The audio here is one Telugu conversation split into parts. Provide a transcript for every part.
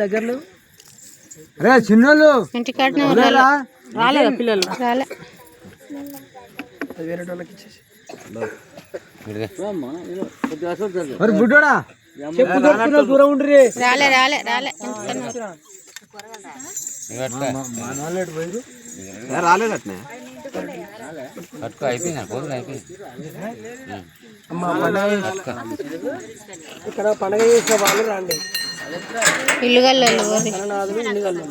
దగ్గరలో? అరే చిన్నోళ్ళు? రాలేదా పిల్లలు రాలే వేరే వాళ్ళకి ఇచ్చేసి మరి బుడ్డోడా? చెప్పు దొరుకుతున్నా దూరం ఉండ్రి. రాలే ఇక్కడ పండగ చేసిన వాళ్ళు రండి. ఇల్లు గల్లోళ్ళు ఊరి. నాదులు ఇన్ని కళ్ళు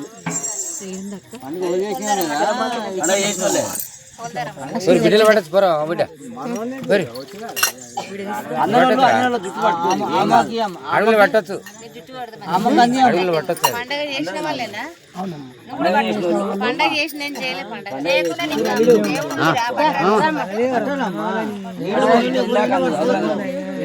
బిడ్డలు పట్టచ్చు పోరా బిడ్డ. మరి అడుగులు పట్టచ్చు. అడుగులు పట్టచ్చు. పండగ చేసిన వాళ్ళేనా?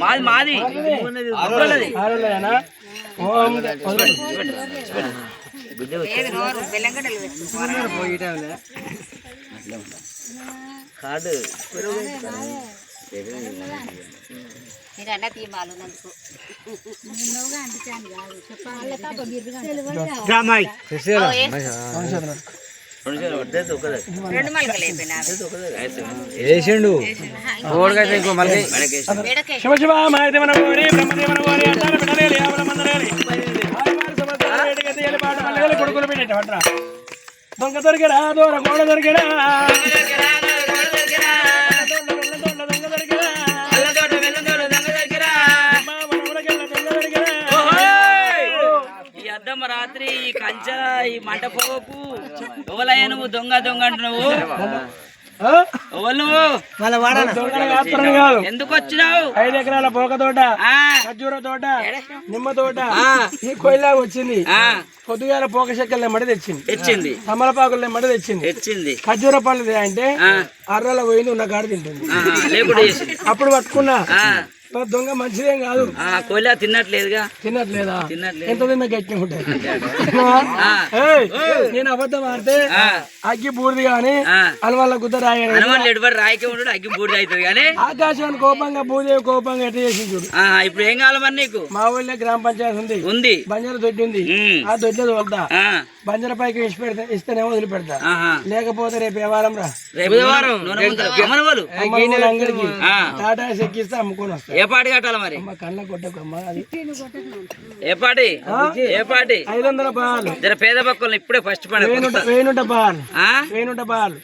మాది మాది ఆడోళ్ళేనా? ఓం మీరు అన్న తీమాలు నందుకు రెండు మలకలు అయిపోయినా వేసిండు. కోడికైతే ఇంకో మళ్ళీ. శివ శివ మహాదేవన గోరి బ్రహ్మదేవన గోరి అంటారు బిడ్డలేలి ఆవల మందలేలి. కొడుకులు పెట్టేట దొంగ దొరికిరా దూర గోడ దొరికిరా. కంచ ఈ మంట పోవకు ఎవలయ్యా నువ్వు దొంగ దొంగ అంటున్నావు? ఎవరు నువ్వు? కాదు. ఎందుకు వచ్చినావు ఐదు ఎకరాల పోక తోట ఆ, ఖర్జూర తోట నిమ్మ తోట ఆ, ఈ కొయిలా వచ్చింది. ఆ, పొద్దుగాల పోక చెక్కలు ఎమ్మడి తెచ్చింది. తెచ్చింది. తమలపాకులు ఎమ్మడి తెచ్చింది. తెచ్చింది. ఖర్జూర పళ్ళు అంటే అర్రల పోయింది ఉన్న కాడ తింటుంది. అప్పుడు పట్టుకున్నా. ఆ, మరి దొంగ మంచిదేం కాదు. కోయిలా తిన్నట్లేదుగా. తినట్లేదా తినట్లేదు. ఎంత తిన్నా ఉంటాయి నేను అబద్ధం ఆడితే అగ్గి బూడిది గాని ఆ. అలవల్ల గుద్ద రాయని హనుమాన్ ఎడుబడి రాయికే ఉంటాడు అగ్గి బూడిద అవుతుంది కానీ ఆకాశాన్ని కోపంగా భూదేవి కోపంగా ఎట్ట చేసి చూడు. ఇప్పుడు ఏం కావాలి మరి నీకు? మా ఊళ్ళో గ్రామ పంచాయతీ ఉంది. ఉంది. బంజారా దొడ్డి ఉంది. ఆ దొడ్లో ఆ, బంజారా పైకి వేసి పెడతా ఇస్తేనేమో వదిలిపెడతా. ఆహా. లేకపోతే రేపు వ్యవహారం రా. రేపు టాటా ఎక్కిస్తే అమ్ముకొని వస్తా. ఏ పాటి కట్టాలి మరి? కళ్ళ అది. ఏ పాటి? ఏ పాటి? ఐదు వందల బాల్ జర పేద పక్కల ఇప్పుడే ఫస్ట్ బాల్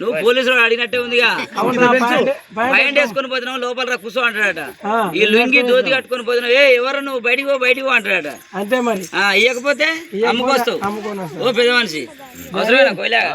నువ్వు పోలీసులు అడిగినట్టే ఉందిగా. బయట వేసుకొని పోతున్నావు లోపల రా కూర్చో అంటాడట. ఈ లుంగి దోతి కట్టుకొని పోతున్నావు. ఏ ఎవరు నువ్వు? బయటికి పో బయటికి పో అంటాడట. అంతే మరి. ఆ ఇయ్యకపోతే అమ్ముకొస్తావు. ఓ పెద్ద మనిషి. అవసరమేనా? కోయిలాగా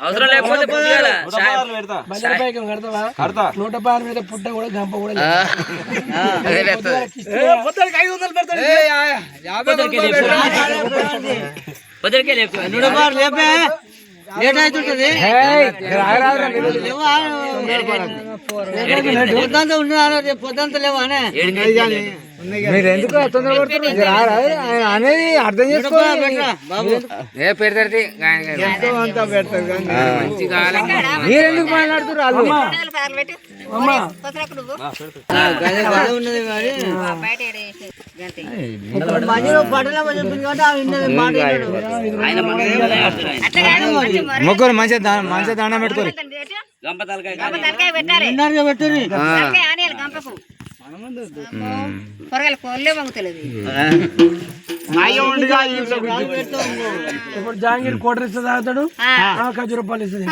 అవసరం లేకపోతే నూట పారు మీద పుట్ట కూడా గంప కూడా ఆ, అదే లేస్తుంది. పొద్దుకే లేపు లేట్ అవుతుంటది పొద్దంతా ఉండాలి పొద్దంతా లేవానే మీరు ఎందుకు తొందరపడుతున్నారు రారా ఆయన అనేది అర్థం చేసుకోవాలి. బాబు. ఏ పెడతారు మీరు ఎందుకు మాట్లాడుతున్నారు ముగ్గురు మంచిగా మంచిగా దండం పెట్టుకోరు? గంప తలకాయ పెట్టాలి. గంపకు కోళ్ళే ఇప్పుడు జాంగీర్ కోటర్ ఇస్తే తాగుతాడు ఖర్చు రూపాయలు ఇస్తుంది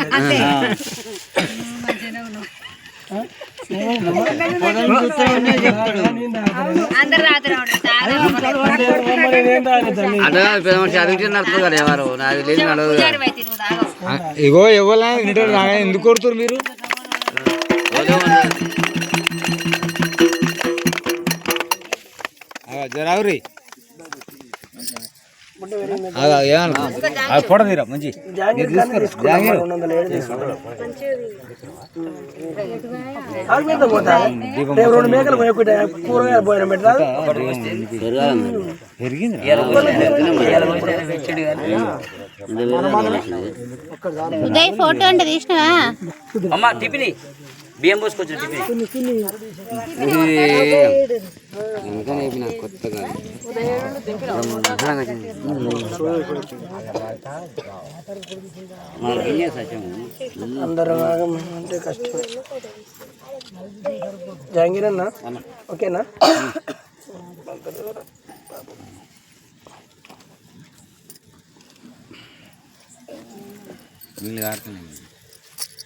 ఇగో అంతే ఎందుకు తాగుతాను. మీరు జరావురి ఫోటో తీరా మంచి. రెండు మేకలు కూరగాయలు పోయిన పెరిగింది. ఉదయ్ ఫోటో అంటే తీసినవా? అమ్మ టిఫిని బియ్యం పోసుకొచ్చిన టిఫిన్. అందరం ఆగం అంటే కష్టం. జాంగీర్ అన్న? ఓకేనా?